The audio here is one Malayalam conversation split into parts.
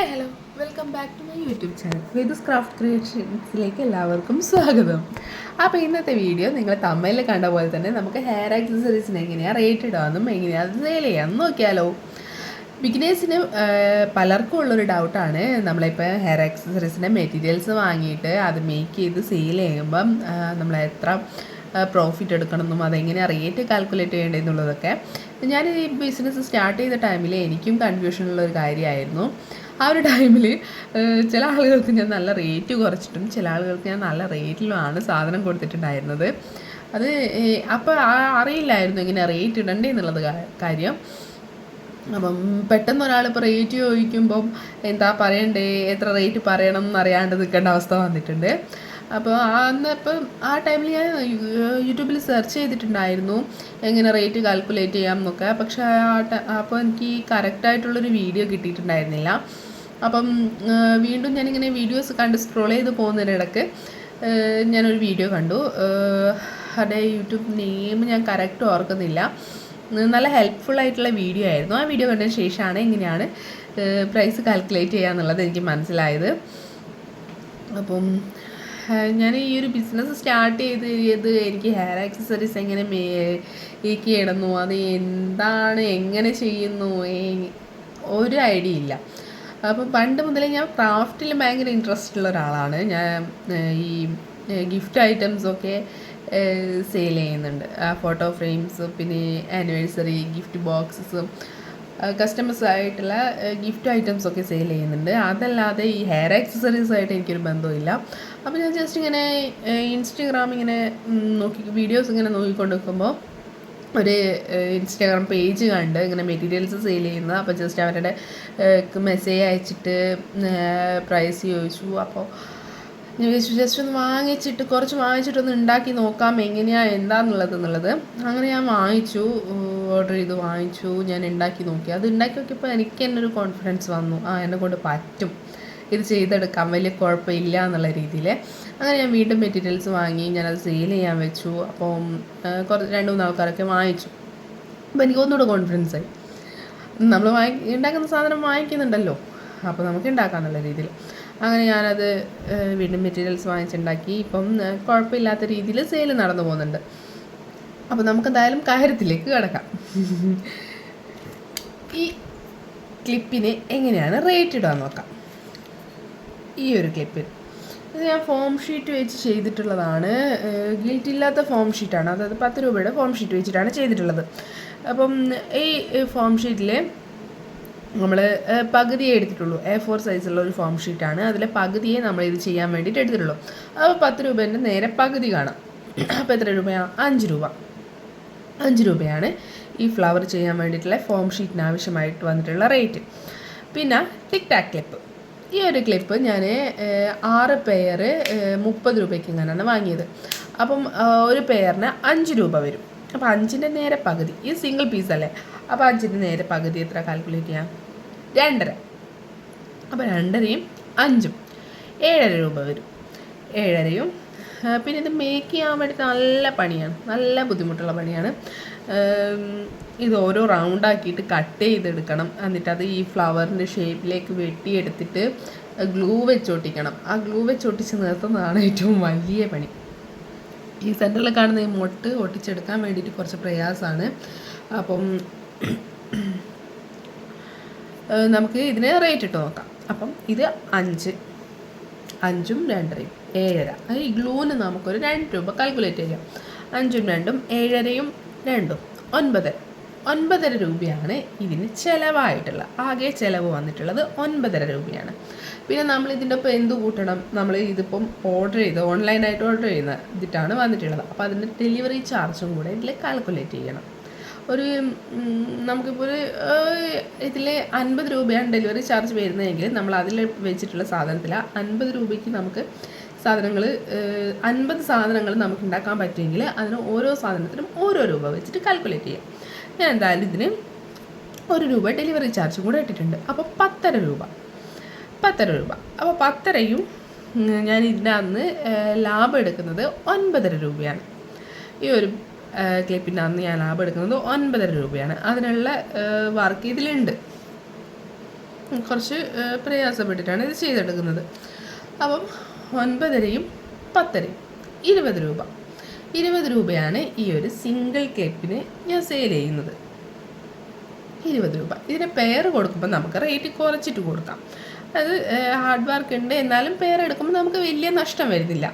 Hi hello welcome back to my YouTube channel Vedas craft ക്രിയേഷൻസിലേക്ക് എല്ലാവർക്കും സ്വാഗതം. അപ്പോൾ ഇന്നത്തെ വീഡിയോ നിങ്ങൾ തമ്മയിൽ കണ്ട പോലെ തന്നെ നമുക്ക് ഹെയർ ആക്സസറീസിന് എങ്ങനെയാണ് റേറ്റ് ഇടാമെന്നും എങ്ങനെയാണ് സെയിൽ ചെയ്യാമെന്ന് നോക്കിയാലോ. ബിഗിനേഴ്സിന് പലർക്കും ഉള്ളൊരു ഡൗട്ടാണ് നമ്മളിപ്പോൾ ഹെയർ ആക്സസറീസിന്റെ മെറ്റീരിയൽസ് വാങ്ങിയിട്ട് അത് മേക്ക് ചെയ്ത് സെയിൽ ചെയ്യുമ്പം നമ്മൾ എത്ര പ്രോഫിറ്റ് എടുക്കണമെന്നും അതെങ്ങനെയാണ് റേറ്റ് കാൽക്കുലേറ്റ് ചെയ്യേണ്ടതെന്നുള്ളതൊക്കെ ഞാൻ ഈ ബിസിനസ് സ്റ്റാർട്ട് ചെയ്ത ടൈമിൽ എനിക്കും കൺഫ്യൂഷനുള്ള ഒരു കാര്യമായിരുന്നു. ആ ഒരു ടൈമിൽ ചില ആളുകൾക്ക് ഞാൻ നല്ല റേറ്റ് കുറച്ചിട്ടും ചില ആളുകൾക്ക് ഞാൻ നല്ല റേറ്റിലുമാണ് സാധനം കൊടുത്തിട്ടുണ്ടായിരുന്നത്. അത് അപ്പോൾ അറിയില്ലായിരുന്നു ഇങ്ങനെ റേറ്റ് ഇടണ്ടേ എന്നുള്ളത് കാര്യം. അപ്പം പെട്ടെന്ന് ഒരാൾ ഇപ്പോൾ റേറ്റ് ചോദിക്കുമ്പം എന്താ പറയണ്ടേ എത്ര റേറ്റ് പറയണം എന്നറിയാണ്ട് നിൽക്കേണ്ട അവസ്ഥ വന്നിട്ടുണ്ട്. അപ്പോൾ അന്ന് ഇപ്പം ആ ടൈമിൽ ഞാൻ യൂട്യൂബിൽ സെർച്ച് ചെയ്തിട്ടുണ്ടായിരുന്നു എങ്ങനെ റേറ്റ് കാൽക്കുലേറ്റ് ചെയ്യാം എന്നൊക്കെ. പക്ഷേ ആ അപ്പോൾ എനിക്ക് കറക്റ്റായിട്ടുള്ളൊരു വീഡിയോ കിട്ടിയിട്ടുണ്ടായിരുന്നില്ല. അപ്പം വീണ്ടും ഞാനിങ്ങനെ വീഡിയോസ് കണ്ട് സ്ക്രോൾ ചെയ്ത് പോകുന്നതിനിടക്ക് ഞാനൊരു വീഡിയോ കണ്ടു. അവിടെ യൂട്യൂബ് നെയിം ഞാൻ കറക്റ്റ് ഓർക്കുന്നില്ല. നല്ല ഹെൽപ്ഫുൾ ആയിട്ടുള്ള വീഡിയോ ആയിരുന്നു. ആ വീഡിയോ കണ്ടതിന് ശേഷമാണ് എങ്ങനെയാണ് പ്രൈസ് കാൽക്കുലേറ്റ് ചെയ്യുക എന്നുള്ളത് എനിക്ക് മനസ്സിലായത്. അപ്പം ഞാൻ ഈ ഒരു ബിസിനസ് സ്റ്റാർട്ട് ചെയ്ത് ചെയ്ത് എനിക്ക് ഹെയർ ആക്സസറീസ് എങ്ങനെ മേക്ക് ചെയ്യണമെന്നു അത് എന്താണ് എങ്ങനെ ചെയ്യുന്നു ഒരു ഐഡിയ ഇല്ല. അപ്പോൾ പണ്ട് മുതലേ ഞാൻ ക്രാഫ്റ്റിൽ ഭയങ്കര ഇൻട്രസ്റ്റ് ഉള്ള ഒരാളാണ്. ഞാൻ ഈ ഗിഫ്റ്റ് ഐറ്റംസൊക്കെ സെയിൽ ചെയ്യുന്നുണ്ട്. ആ ഫോട്ടോ ഫ്രെയിംസ് പിന്നെ ആനിവേഴ്സറി ഗിഫ്റ്റ് ബോക്സസും കസ്റ്റമേഴ്സ് ആയിട്ടുള്ള ഗിഫ്റ്റ് ഐറ്റംസ് ഒക്കെ സെയിൽ ചെയ്യുന്നുണ്ട്. അതല്ലാതെ ഈ ഹെയർ ആക്സസറീസ് ആയിട്ട് എനിക്കൊരു ബന്ധമില്ല അപ്പോൾ ഞാൻ ജസ്റ്റ് ഇങ്ങനെ ഇൻസ്റ്റഗ്രാം ഇങ്ങനെ നോക്കി വീഡിയോസ് ഇങ്ങനെ നോക്കിക്കൊണ്ട് നിൽക്കുമ്പോൾ ഒരു ഇൻസ്റ്റാഗ്രാം പേജ് കണ്ട് ഇങ്ങനെ മെറ്റീരിയൽസ് സെയിൽ ചെയ്യുന്നത്. അപ്പോൾ ജസ്റ്റ് അവരുടെ മെസ്സേജ് അയച്ചിട്ട് പ്രൈസ് ചോദിച്ചു. അപ്പോൾ വിചാരിച്ചു ജസ്റ്റ് ഒന്ന് വാങ്ങിച്ചിട്ട് കുറച്ച് വാങ്ങിച്ചിട്ടൊന്ന് ഉണ്ടാക്കി നോക്കാം. എങ്ങനെയാണ് എന്താണെന്നുള്ളത് എന്നുള്ളത്. അങ്ങനെ ഞാൻ വാങ്ങിച്ചു ഓർഡർ ചെയ്ത് വാങ്ങിച്ചു. ഞാൻ ഉണ്ടാക്കി നോക്കി. അത് ഉണ്ടാക്കി നോക്കിയപ്പോൾ എനിക്ക് തന്നെ ഒരു കോൺഫിഡൻസ് വന്നു. ആ എന്നെ കൊണ്ട് പറ്റും. ഇത് ചെയ്തെടുക്കാം. വലിയ കുഴപ്പമില്ല എന്നുള്ള രീതിയിൽ അങ്ങനെ ഞാൻ വീണ്ടും മെറ്റീരിയൽസ് വാങ്ങി. ഞാനത് സെയിൽ ചെയ്യാൻ വെച്ചു. അപ്പം കുറച്ച് രണ്ട് മൂന്ന് ആൾക്കാരൊക്കെ വാങ്ങിച്ചു. അപ്പോൾ എനിക്ക് ഒന്നുകൂടെ കോൺഫിഡൻസ് ആയി. നമ്മൾ വാങ്ങി ഉണ്ടാക്കുന്ന സാധനം വാങ്ങിക്കുന്നുണ്ടല്ലോ. അപ്പോൾ നമുക്ക് ഉണ്ടാക്കാം എന്നുള്ള രീതിയിൽ അങ്ങനെ ഞാനത് വീണ്ടും മെറ്റീരിയൽസ് വാങ്ങിച്ചുണ്ടാക്കി. ഇപ്പം കുഴപ്പമില്ലാത്ത രീതിയിൽ സെയിൽ നടന്നു പോകുന്നുണ്ട്. അപ്പോൾ നമുക്ക് എന്തായാലും കാര്യത്തിലേക്ക് കിടക്കാം. ഈ ക്ലിപ്പിന് എങ്ങനെയാണ് റേറ്റ് ഇടാൻ നോക്കാം? ഈ ഒരു ക്ലിപ്പിൽ ഇത് ഞാൻ ഫോം ഷീറ്റ് വെച്ച് ചെയ്തിട്ടുള്ളതാണ്. ഗിൽറ്റ് ഇല്ലാത്ത ഫോം ഷീറ്റാണ്. അതായത് പത്ത് രൂപയുടെ ഫോം ഷീറ്റ് വെച്ചിട്ടാണ് ചെയ്തിട്ടുള്ളത്. അപ്പം ഈ ഫോം ഷീറ്റിൽ നമ്മൾ പകുതിയെ എടുത്തിട്ടുള്ളൂ. എ ഫോർ സൈസുള്ള ഒരു ഫോം ഷീറ്റാണ്. അതിലെ പകുതിയെ നമ്മൾ ഇത് ചെയ്യാൻ വേണ്ടിയിട്ട് എടുത്തിട്ടുള്ളൂ. അപ്പോൾ പത്ത് രൂപേന്റെ നേരെ പകുതി കാണാം. അപ്പോൾ എത്ര രൂപയാണ് അഞ്ച് രൂപ. അഞ്ച് രൂപയാണ് ഈ ഫ്ലവർ ചെയ്യാൻ വേണ്ടിയിട്ടുള്ള ഫോം ഷീറ്റിന് ആവശ്യമായിട്ട് വന്നിട്ടുള്ള റേറ്റ്. പിന്നെ ടിക് ടാക് ക്ലിപ്പ്. ഈ ഒരു ക്ലിപ്പ് ഞാൻ ആറ് പെയർ മുപ്പത് രൂപയ്ക്ക് ഇങ്ങനെയാണ് വാങ്ങിയത്. അപ്പം ഒരു പെയറിന് അഞ്ച് രൂപ വരും. അപ്പോൾ അഞ്ചിന്റെ നേരെ പകുതി ഈ സിംഗിൾ പീസ് അല്ലേ? അപ്പോൾ അഞ്ചിന്റെ നേരെ പകുതി എത്ര കാൽക്കുലേറ്റ് ചെയ്യാം? രണ്ടര. അപ്പോൾ രണ്ടരയും അഞ്ചും. ഏഴര രൂപ വരും. ഏഴരയും പിന്നെ ഇത് മേക്ക് ചെയ്യാൻ വേണ്ടിയിട്ട് നല്ല പണിയാണ്. നല്ല ബുദ്ധിമുട്ടുള്ള പണിയാണ്. ഇത് ഓരോ റൗണ്ട് ആക്കിയിട്ട് കട്ട് ചെയ്തെടുക്കണം. എന്നിട്ട് അത് ഈ ഫ്ലവറിന്റെ ഷേപ്പിലേക്ക് വെട്ടിയെടുത്തിട്ട് ഗ്ലൂ വെച്ചൊട്ടിക്കണം. ആ ഗ്ലൂ വെച്ചൊട്ടിച്ച് നിർത്തുന്നതാണ് ഏറ്റവും വലിയ പണി. ഈ സെന്ററിൽ കാണുന്ന ഈ മൊട്ട് ഒട്ടിച്ചെടുക്കാൻ വേണ്ടിയിട്ട് കുറച്ച് പ്രയാസമാണ് അപ്പം നമുക്ക് ഇതിനെ റേറ്റ് ഇട്ട് നോക്കാം. അപ്പം ഇത് അഞ്ച്. അഞ്ചും രണ്ടരയും ഏഴര. ഈ ഗ്ലൂവിന് നമുക്കൊരു രണ്ട് രൂപ കാൽക്കുലേറ്റ് ചെയ്യാം. അഞ്ചും രണ്ടും ഏഴരയും രണ്ടും ഒൻപതര ഒൻപതര രൂപയാണ് ഇതിന് ചിലവായിട്ടുള്ള. ആകെ ചിലവ് വന്നിട്ടുള്ളത് ഒൻപതര രൂപയാണ്. പിന്നെ നമ്മൾ ഇതിന്റെ ഒപ്പം എന്ത് കൂട്ടണം? നമ്മൾ ഇതിപ്പം ഓർഡർ ചെയ്ത് ഓൺലൈനായിട്ട് ഓർഡർ ചെയ്യുന്ന ഇതിട്ടാണ് വന്നിട്ടുള്ളത്. അപ്പോൾ അതിന്റെ ഡെലിവറി ചാർജും കൂടെ ഇതിൽ കാൽക്കുലേറ്റ് ചെയ്യണം. ഒരു നമുക്കിപ്പോൾ ഒരു ഇതിൽ അൻപത് രൂപയാണ് ഡെലിവറി ചാർജ് വരുന്നതെങ്കിൽ നമ്മൾ അതിൽ വെച്ചിട്ടുള്ള സാധനത്തിൽ അൻപത് രൂപയ്ക്ക് നമുക്ക് സാധനങ്ങൾ അൻപത് സാധനങ്ങൾ നമുക്ക് ഉണ്ടാക്കാൻ പറ്റുമെങ്കിൽ അതിന് ഓരോ സാധനത്തിനും ഓരോ രൂപ വെച്ചിട്ട് കാൽക്കുലേറ്റ് ചെയ്യാം. ഞാൻ എന്തായാലും ഇതിന് ഒരു രൂപ ഡെലിവറി ചാർജും കൂടെ ഇട്ടിട്ടുണ്ട്. അപ്പോൾ പത്തര രൂപ. പത്തര രൂപ. അപ്പോൾ പത്തരയും ഞാൻ ഇതിന്റെ അന്ന് ലാഭം എടുക്കുന്നത് ഒൻപതര രൂപയാണ്. ഈ ഒരു ക്ലിപ്പിന്റെ അന്ന് ഞാൻ ലാഭം എടുക്കുന്നത് ഒൻപതര രൂപയാണ്. അതിനുള്ള വർക്ക് ഇതിലുണ്ട്. കുറച്ച് പ്രയാസപ്പെട്ടിട്ടാണ് ഇത് ചെയ്തെടുക്കുന്നത്. അപ്പം ഒൻപതരയും പത്തരയും ഇരുപത് രൂപ. ഇരുപത് രൂപയാണ് ഈ ഒരു സിംഗിൾ കേപ്പിന് ഞാൻ സെയിൽ ചെയ്യുന്നത്. ഇരുപത് രൂപ. ഇതിന് പെയർ കൊടുക്കുമ്പോൾ നമുക്ക് റേറ്റ് കുറച്ചിട്ട് കൊടുക്കാം. അത് ഹാർഡ് വർക്ക് ഉണ്ട്. എന്നാലും പെയർ എടുക്കുമ്പോൾ നമുക്ക് വലിയ നഷ്ടം വരുന്നില്ല.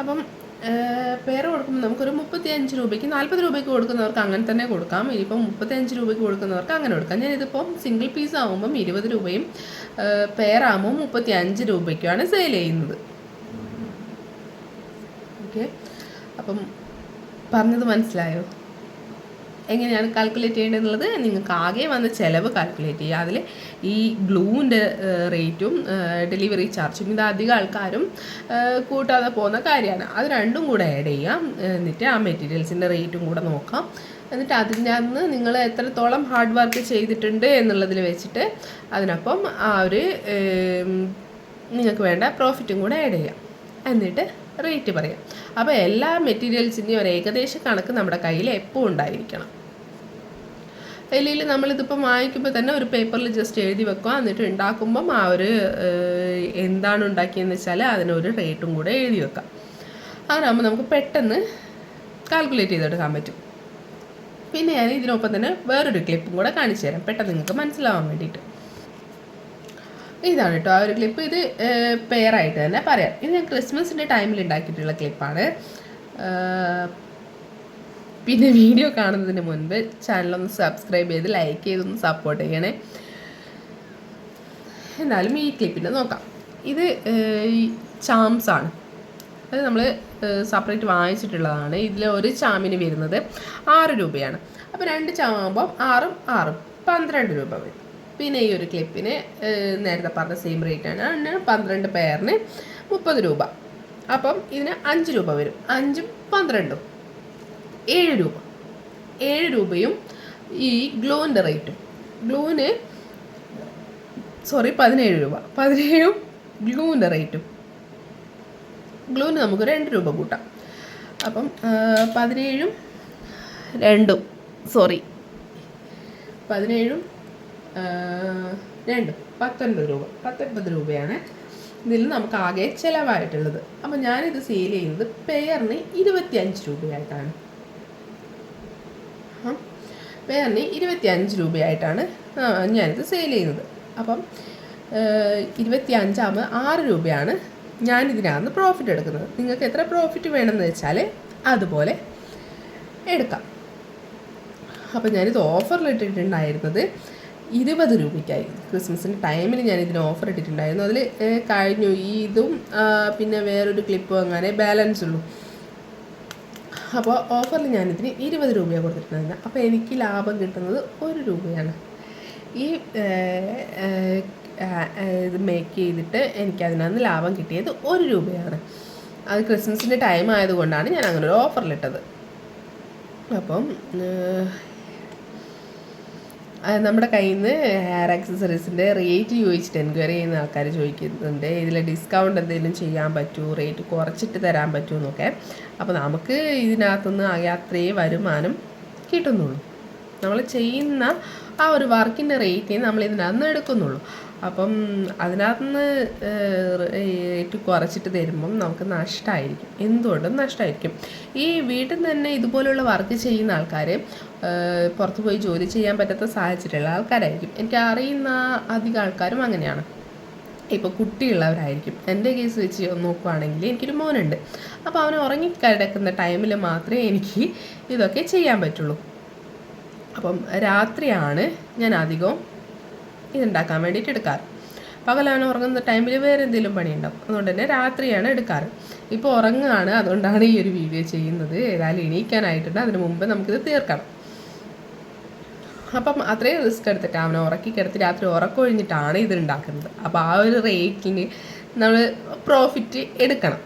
അപ്പം പേർ കൊടുക്കുമ്പോൾ നമുക്കൊരു മുപ്പത്തി അഞ്ച് രൂപയ്ക്ക് നാൽപ്പത് രൂപയ്ക്ക് കൊടുക്കുന്നവർക്ക് അങ്ങനെ തന്നെ കൊടുക്കാം. ഇനിയിപ്പം മുപ്പത്തി അഞ്ച് രൂപയ്ക്ക് കൊടുക്കുന്നവർക്ക് അങ്ങനെ കൊടുക്കാം. ഞാനിതിപ്പം സിംഗിൾ പീസ് ആകുമ്പം ഇരുപത് രൂപയും പേർ ആകുമ്പോൾ മുപ്പത്തി അഞ്ച് രൂപയ്ക്കുമാണ് സെയിൽ ചെയ്യുന്നത്. ഓക്കെ അപ്പം പറഞ്ഞത് മനസ്സിലായോ? എങ്ങനെയാണ് കാൽക്കുലേറ്റ് ചെയ്യേണ്ടതെന്നുള്ളത് നിങ്ങൾക്ക് ആകെ വന്ന ചിലവ് കാൽക്കുലേറ്റ് ചെയ്യുക. അതിൽ ഈ ഗ്ലൂവിന്റെ റേറ്റും ഡെലിവറി ചാർജും ഇത് അധികം ആൾക്കാരും കൂട്ടാതെ പോകുന്ന കാര്യമാണ്. അത് രണ്ടും കൂടെ ആഡ് ചെയ്യാം. എന്നിട്ട് ആ മെറ്റീരിയൽസിന്റെ റേറ്റും കൂടെ നോക്കാം. എന്നിട്ട് അതിന്റെ അന്ന് നിങ്ങൾ എത്രത്തോളം ഹാർഡ് വർക്ക് ചെയ്തിട്ടുണ്ട് എന്നുള്ളതിൽ വെച്ചിട്ട് അതിനൊപ്പം ആ ഒരു നിങ്ങൾക്ക് വേണ്ട പ്രോഫിറ്റും കൂടെ ആഡ് ചെയ്യാം. എന്നിട്ട് റേറ്റ് പറയാം. അപ്പോൾ എല്ലാ മെറ്റീരിയൽസിന്റെയും ഒരു ഏകദേശ കണക്ക് നമ്മുടെ കയ്യിൽ എപ്പോഴും ഉണ്ടായിരിക്കണം? അല്ലെങ്കിൽ നമ്മളിതിപ്പം വാങ്ങിക്കുമ്പോൾ തന്നെ ഒരു പേപ്പറിൽ ജസ്റ്റ് എഴുതി വെക്കുക. എന്നിട്ട് ഉണ്ടാക്കുമ്പം ആ ഒരു എന്താണ് ഉണ്ടാക്കിയെന്ന് വെച്ചാൽ അതിനൊരു റേറ്റും കൂടെ എഴുതി വെക്കാം. അതാകുമ്പോൾ നമുക്ക് പെട്ടെന്ന് കാൽക്കുലേറ്റ് ചെയ്തെടുക്കാൻ പറ്റും. പിന്നെ ഞാൻ ഇതിനൊപ്പം തന്നെ വേറൊരു ക്ലിപ്പും കൂടെ കാണിച്ചു തരാം. പെട്ടെന്ന് നിങ്ങൾക്ക് മനസ്സിലാവാൻ വേണ്ടിയിട്ട്. ഇതാണ് കേട്ടോ ആ ഒരു ക്ലിപ്പ് ഇത് പെയറായിട്ട് തന്നെ പറയാം. ഇത് ഞാൻ ക്രിസ്മസിന്റെ ടൈമിൽ ഉണ്ടാക്കിയിട്ടുള്ള ക്ലിപ്പാണ് പിന്നെ വീഡിയോ കാണുന്നതിന് മുൻപ് ചാനലൊന്ന് സബ്സ്ക്രൈബ് ചെയ്ത് ലൈക്ക് ചെയ്തൊന്ന് സപ്പോർട്ട് ചെയ്യണേ. എന്നാലും ഈ ക്ലിപ്പിന്റെ നോക്കാം. ഇത് ചാംസ് ആണ്. അത് നമ്മൾ സെപ്പറേറ്റ് വാങ്ങിച്ചിട്ടുള്ളതാണ്. ഇതിൽ ഒരു ചാമിന് വരുന്നത് ആറ് രൂപയാണ്. അപ്പോൾ രണ്ട് ചാമാകുമ്പോൾ ആറും ആറും. പന്ത്രണ്ട് രൂപ വരും. പിന്നെ ഈ ഒരു ക്ലിപ്പിന് നേരത്തെ പറഞ്ഞ സെയിം ആണ്. അതിന് പന്ത്രണ്ട് പെയറിന് മുപ്പത് രൂപ. അപ്പം ഇതിന് അഞ്ച് രൂപ വരും. അഞ്ചും പന്ത്രണ്ടും. ഏഴ് രൂപ. ഏഴ് രൂപയും ഈ ഗ്ലൂവിന്റെ റേറ്റും ഗ്ലൂവിന് സോറി പതിനേഴ് രൂപ. പതിനേഴും ഗ്ലൂവിന്റെ റേറ്റും ഗ്ലൂവിന് നമുക്ക് രണ്ട് രൂപ കൂട്ടാം. അപ്പം പതിനേഴും രണ്ടും സോറി പതിനേഴും രണ്ടും പത്തൊൻപത് രൂപ. പത്തൊൻപത് രൂപയാണ് ഇതിൽ നമുക്ക് ആകെ ചിലവായിട്ടുള്ളത്. അപ്പം ഞാനിത് സെയിൽ ചെയ്യുന്നത് പെയറിന് ഇരുപത്തിയഞ്ച് രൂപയായിട്ടാണ്. പെയറിന് പേരിന് ഇരുപത്തി അഞ്ച് രൂപയായിട്ടാണ് ഞാനിത് സെയിൽ ചെയ്യുന്നത്. അപ്പം ഇരുപത്തി അഞ്ചാകുമ്പോൾ ആറ് രൂപയാണ് ഞാനിതിനകത്ത് പ്രോഫിറ്റ് എടുക്കുന്നത്. നിങ്ങൾക്ക് എത്ര പ്രോഫിറ്റ് വേണമെന്ന് വെച്ചാൽ അതുപോലെ എടുക്കാം. അപ്പം ഞാനിത് ഓഫറിൽ ഇട്ടിട്ടുണ്ടായിരുന്നത് ഇരുപത് രൂപയ്ക്കായി. ക്രിസ്മസിന്റെ ടൈമിൽ ഞാൻ ഇതിന് ഓഫർ ഇട്ടിട്ടുണ്ടായിരുന്നു അതിൽ കഴിഞ്ഞു. ഈ ഇതും പിന്നെ വേറൊരു ക്ലിപ്പും അങ്ങനെ ബാലൻസ് ഉള്ളൂ. അപ്പോൾ ഓഫറിൽ ഞാനിതിന് ഇരുപത് രൂപയാണ് കൊടുത്തിട്ടുണ്ടായിരുന്നത് അപ്പോൾ എനിക്ക് ലാഭം കിട്ടുന്നത് ഒരു രൂപയാണ്. ഈ ഇത് മേക്ക് ചെയ്തിട്ട് എനിക്ക് അതിനകത്ത് ലാഭം കിട്ടിയത് ഒരു രൂപയാണ്. അത് ക്രിസ്മസിന്റെ ടൈം ആയതുകൊണ്ടാണ് ഞാൻ അങ്ങനെ ഒരു ഓഫറിലിട്ടത് അപ്പം നമ്മുടെ കയ്യിൽ നിന്ന് ഹെയർ ആക്സസറീസിന്റെ റേറ്റ് ചോദിച്ചിട്ട് എൻക്വയറി ചെയ്യുന്ന ആൾക്കാർ ചോദിക്കുന്നുണ്ട്. ഇതിൽ ഡിസ്കൗണ്ട് എന്തെങ്കിലും ചെയ്യാൻ പറ്റുമോ റേറ്റ് കുറച്ചിട്ട് തരാൻ പറ്റുമോ എന്നൊക്കെ. അപ്പോൾ നമുക്ക് ഇതിനകത്തുനിന്ന് അത്രയും വരുമാനം കിട്ടുന്നുള്ളൂ. നമ്മൾ ചെയ്യുന്ന ആ ഒരു വർക്കിന്റെ റേറ്റ് നമ്മൾ ഇതിനകത്ത് നിന്ന് എടുക്കുന്നുള്ളൂ. അപ്പം അതിനകത്തുനിന്ന് റേറ്റ് കുറച്ചിട്ട് തരുമ്പം നമുക്ക് നഷ്ടമായിരിക്കും എന്തുകൊണ്ടും നഷ്ടമായിരിക്കും ഈ വീട്ടിൽ തന്നെ ഇതുപോലെയുള്ള വർക്ക് ചെയ്യുന്ന ആൾക്കാർ പുറത്ത് പോയി ജോലി ചെയ്യാൻ പറ്റാത്ത സാഹചര്യമുള്ള ആൾക്കാരായിരിക്കും. എനിക്ക് അറിയുന്ന അധികം ആൾക്കാരും അങ്ങനെയാണ്. ഇപ്പോൾ കുട്ടിയുള്ളവരായിരിക്കും. എന്റെ കേസ് വെച്ച് നോക്കുവാണെങ്കിൽ എനിക്കൊരു മോനുണ്ട്. അപ്പോൾ അവൻ ഉറങ്ങിക്കിടക്കുന്ന ടൈമിൽ മാത്രമേ എനിക്ക് ഇതൊക്കെ ചെയ്യാൻ പറ്റുള്ളൂ. അപ്പം രാത്രിയാണ് ഞാൻ അധികവും ഇതുണ്ടാക്കാൻ വേണ്ടിയിട്ട് എടുക്കാറ്. പകലാണ് ഉറങ്ങുന്ന ടൈമിൽ വേറെ എന്തെങ്കിലും പണിയുണ്ടാവും. അതുകൊണ്ട് തന്നെ രാത്രിയാണ് എടുക്കാറ്. ഇപ്പോൾ ഉറങ്ങുകയാണ്. അതുകൊണ്ടാണ് ഈ ഒരു വീഡിയോ ചെയ്യുന്നത്. ഏതായാലും എണീക്കാനായിട്ടുണ്ട്. അതിന് മുമ്പ് നമുക്കിത് തീർക്കണം. അപ്പം അത്രയും റിസ്ക് എടുത്തിട്ട് അവനെ ഉറക്കി കിടത്തി രാത്രി ഉറക്കൊഴിഞ്ഞിട്ടാണ് ഇത് ഉണ്ടാക്കുന്നത്. അപ്പോൾ ആ ഒരു റേറ്റിന് നമ്മൾ പ്രോഫിറ്റ് എടുക്കണം.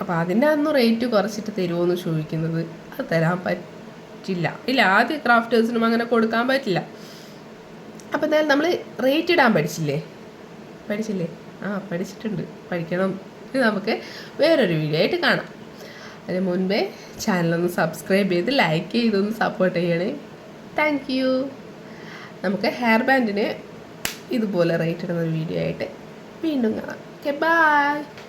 അപ്പോൾ അതിന്റെ അന്ന് റേറ്റ് കുറച്ചിട്ട് തരുമോ എന്ന് ചോദിക്കുന്നത് അത് തരാൻ പറ്റില്ല. ഇല്ല ആദ്യ ക്രാഫ്റ്റേഴ്സിനും അങ്ങനെ കൊടുക്കാൻ പറ്റില്ല. അപ്പോൾ എന്തായാലും നമ്മൾ റേറ്റ് ഇടാൻ പഠിച്ചില്ലേ? പഠിച്ചില്ലേ? ആ പഠിച്ചിട്ടുണ്ട്. പഠിക്കണം. ഇത് നമുക്ക് വേറൊരു വീഡിയോ ആയിട്ട് കാണാം. അതിന് മുൻപേ ചാനലൊന്ന് സബ്സ്ക്രൈബ് ചെയ്ത് ലൈക്ക് ചെയ്തൊന്ന് സപ്പോർട്ട് ചെയ്യണേ. താങ്ക് യു നമുക്ക് ഹെയർ ബാൻഡിന് ഇതുപോലെ റേറ്റ് ഇടുന്ന ഒരു വീഡിയോ ആയിട്ട് വീണ്ടും കാണാം. Okay bye